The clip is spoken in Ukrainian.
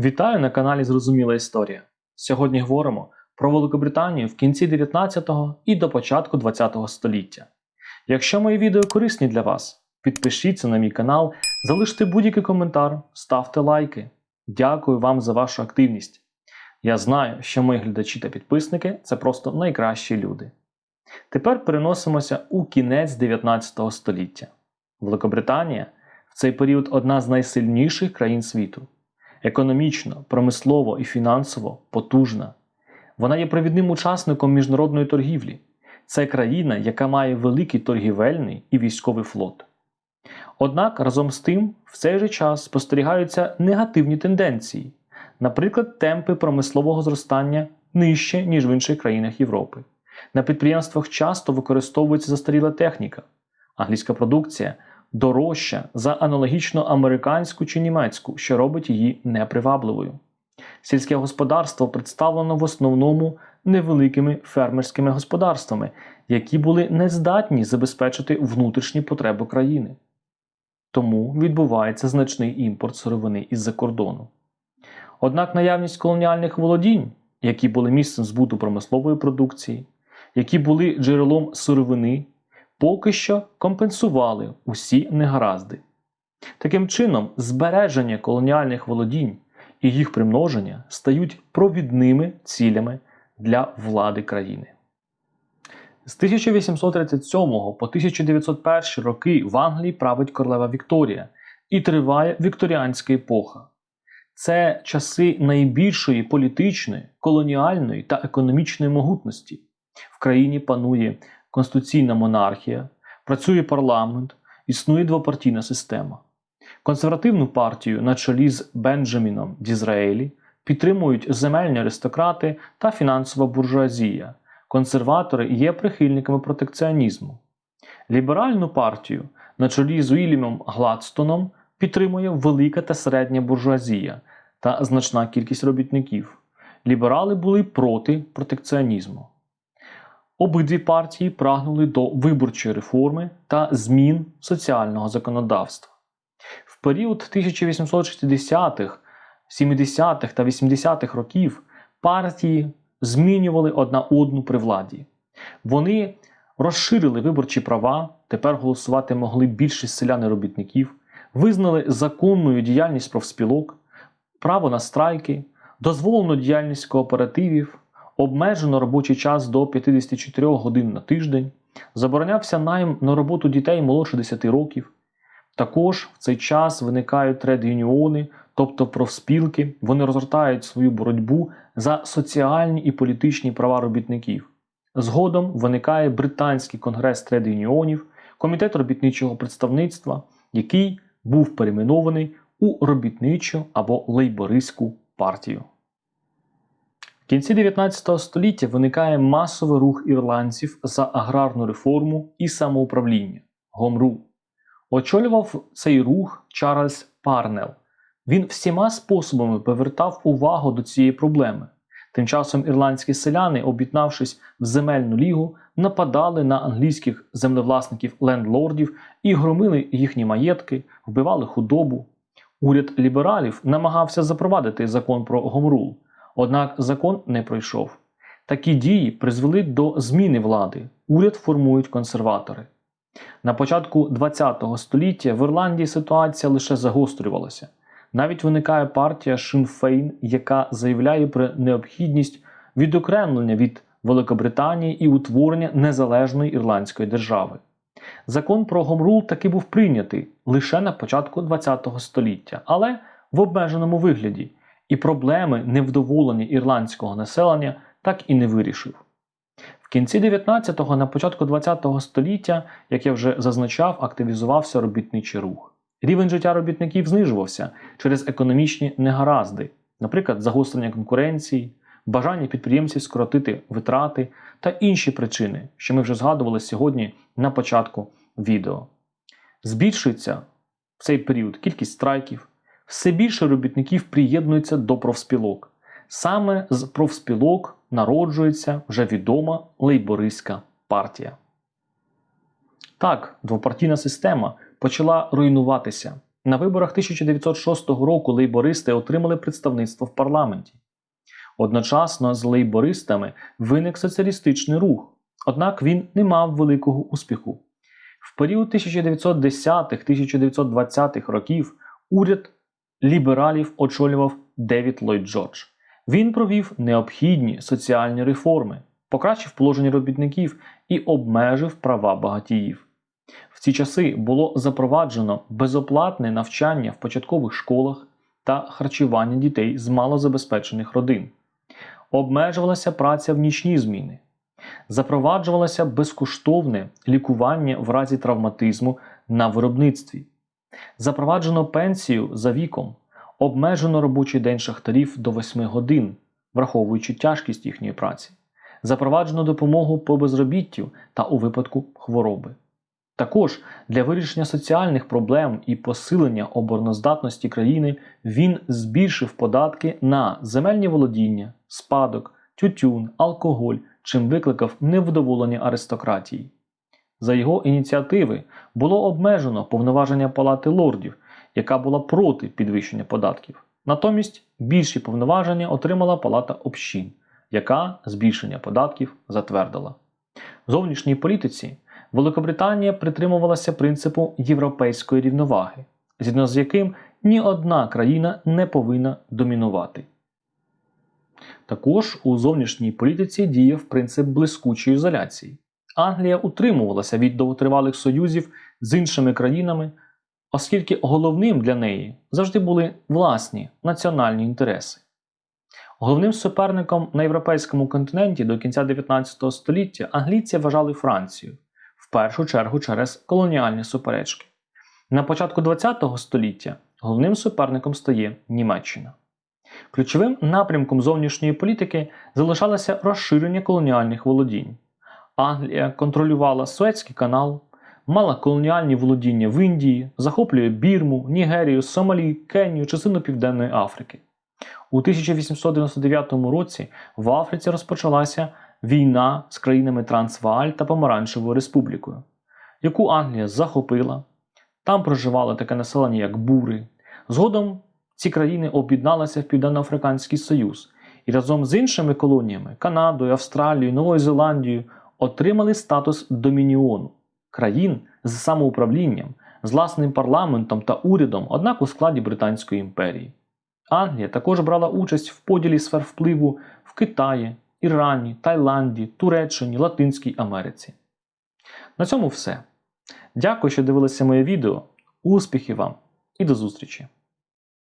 Вітаю на каналі Зрозуміла Історія. Сьогодні говоримо про Великобританію в кінці 19-го і до початку 20-го століття. Якщо мої відео корисні для вас, підпишіться на мій канал, залиште будь-який коментар, ставте лайки. Дякую вам за вашу активність. Я знаю, що мої глядачі та підписники це просто найкращі люди. Тепер переносимося у кінець 19 століття. Великобританія в цей період одна з найсильніших країн світу. Економічно, промислово і фінансово потужна. Вона є провідним учасником міжнародної торгівлі. Це країна, яка має великий торгівельний і військовий флот. Однак разом з тим в цей же час спостерігаються негативні тенденції, наприклад, темпи промислового зростання нижче, ніж в інших країнах Європи. На підприємствах часто використовується застаріла техніка, англійська продукція дорожча за аналогічно американську чи німецьку, що робить її непривабливою. Сільське господарство представлено в основному невеликими фермерськими господарствами, які були не здатні забезпечити внутрішні потреби країни. Тому відбувається значний імпорт сировини із-за кордону. Однак наявність колоніальних володінь, які були місцем збуту промислової продукції, які були джерелом сировини, поки що компенсували усі негаразди. Таким чином, збереження колоніальних володінь і їх примноження стають провідними цілями для влади країни. З 1837 по 1901 роки в Англії править королева Вікторія і триває вікторіанська епоха. Це часи найбільшої політичної, колоніальної та економічної могутності. В країні панує конституційна монархія, працює парламент, існує двопартійна система. Консервативну партію на чолі з Бенджаміном Дізраелі підтримують земельні аристократи та фінансова буржуазія. Консерватори є прихильниками протекціонізму. Ліберальну партію на чолі з Уільямом Гладстоном підтримує велика та середня буржуазія та значна кількість робітників. Ліберали були проти протекціонізму. Обидві партії прагнули до виборчої реформи та змін соціального законодавства. В період 1860-х, 70-х та 80-х років партії змінювали одна одну при владі. Вони розширили виборчі права, тепер голосувати могли більшість селян і робітників, визнали законною діяльність профспілок, право на страйки, дозволену діяльність кооперативів, обмежено робочий час до 54 годин на тиждень, заборонявся найм на роботу дітей молодше 10 років. Також в цей час виникають тред-юніони, тобто профспілки, вони розгортають свою боротьбу за соціальні і політичні права робітників. Згодом виникає британський конгрес тред-юніонів, комітет робітничого представництва, який був перейменований у робітничу або лейбористську партію. Кінці 19 століття виникає масовий рух ірландців за аграрну реформу і самоуправління Гомру. Очолював цей рух Чарльз Парнел. Він всіма способами повертав увагу до цієї проблеми. Тим часом ірландські селяни, об'єднавшись в земельну лігу, нападали на англійських землевласників лендлордів і громили їхні маєтки, вбивали худобу. Уряд лібералів намагався запровадити закон про гомрул, однак закон не пройшов. Такі дії призвели до зміни влади. Уряд формують консерватори. На початку ХХ століття в Ірландії ситуація лише загострювалася. Навіть виникає партія Шинфейн, яка заявляє про необхідність відокремлення від Великобританії і утворення незалежної ірландської держави. Закон про Гомрул таки був прийнятий лише на початку ХХ століття, але в обмеженому вигляді, і проблеми невдоволення ірландського населення так і не вирішив. В кінці 19-го, на початку 20-го століття, як я вже зазначав, активізувався робітничий рух. Рівень життя робітників знижувався через економічні негаразди, наприклад, загострення конкуренції, бажання підприємців скоротити витрати та інші причини, що ми вже згадували сьогодні на початку відео. Збільшується в цей період кількість страйків, все більше робітників приєднуються до профспілок. Саме з профспілок народжується вже відома лейбористська партія. Так, двопартійна система почала руйнуватися. На виборах 1906 року лейбористи отримали представництво в парламенті. Одночасно з лейбористами виник соціалістичний рух, однак він не мав великого успіху. В період 1910-1920-х років уряд лібералів очолював Девід Ллойд Джордж. Він провів необхідні соціальні реформи, покращив положення робітників і обмежив права багатіїв. В ці часи було запроваджено безоплатне навчання в початкових школах та харчування дітей з малозабезпечених родин. Обмежувалася праця в нічні зміни. Запроваджувалося безкоштовне лікування в разі травматизму на виробництві. Запроваджено пенсію за віком, обмежено робочий день шахтарів до 8 годин, враховуючи тяжкість їхньої праці. Запроваджено допомогу по безробіттю та у випадку хвороби. Також для вирішення соціальних проблем і посилення обороноздатності країни він збільшив податки на земельні володіння, спадок, тютюн, алкоголь, чим викликав невдоволення аристократії. За його ініціативи було обмежено повноваження Палати лордів, яка була проти підвищення податків. Натомість більші повноваження отримала Палата общин, яка збільшення податків затвердила. В зовнішній політиці Великобританія притримувалася принципу європейської рівноваги, згідно з яким ні одна країна не повинна домінувати. Також у зовнішній політиці діяв принцип блискучої ізоляції. Англія утримувалася від довготривалих союзів з іншими країнами, оскільки головним для неї завжди були власні національні інтереси. Головним суперником на європейському континенті до кінця 19 століття англійці вважали Францію, в першу чергу через колоніальні суперечки. На початку ХХ століття головним суперником стає Німеччина. Ключовим напрямком зовнішньої політики залишалося розширення колоніальних володінь. Англія контролювала Суецький канал, мала колоніальні володіння в Індії, захоплює Бірму, Нігерію, Сомалі, Кенію, частину Південної Африки. У 1899 році в Африці розпочалася війна з країнами Трансвааль та Помаранчевою Республікою, яку Англія захопила. Там проживало таке населення, як бури. Згодом ці країни об'єдналися в Південно-Африканський Союз і разом з іншими колоніями Канадою, Австралією, Новою Зеландією отримали статус домініону країн з самоуправлінням, з власним парламентом та урядом, однак у складі Британської імперії. Англія також брала участь в поділі сфер впливу в Китаї, Ірані, Таїланді, Туреччині, Латинській Америці. На цьому все. Дякую, що дивилися моє відео. Успіхів вам і до зустрічі!